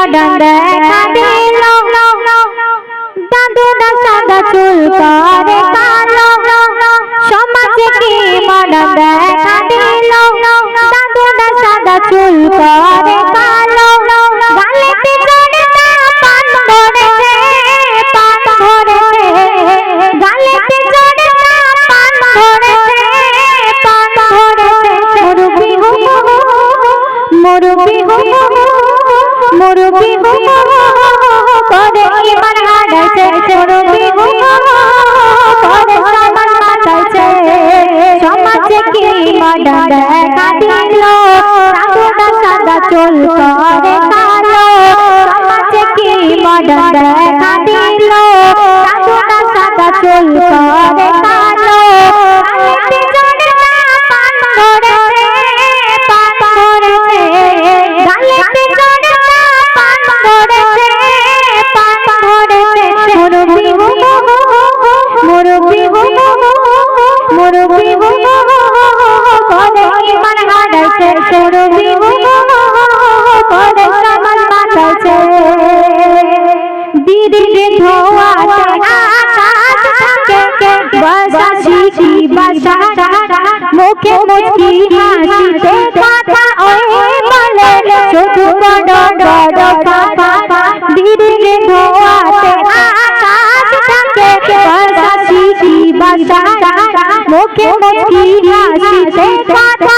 modern দেখা দিল দাদুটা সাদা চুল করে আকাশ থাকে বাসা মুখে মুচকি হাসিতে কথা ওই বলে শুধু বড় বড় কথা দিদিকে ধোয়াতে আকাশ থাকে বাসা শিখি বাসা মুখে মুচকি হাসিতে কথা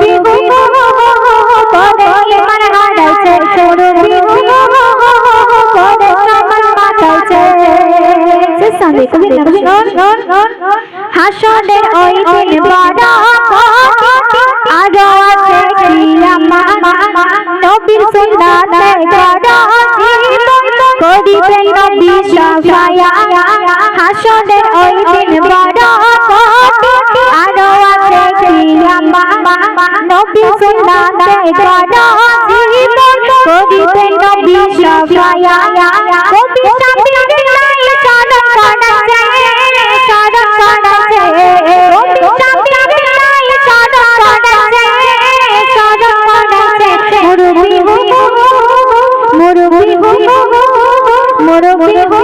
কবি হাসনের ওই দিন বড় আরও আছে নবীর সুন্নাতে করিবে নবী সাফায়া হাসনের ওই দিন বড় আরও আছে কিয়ামা নবী সুন্নাতে করিবে নবী সাফায়া কবি সাবির মুরব্বি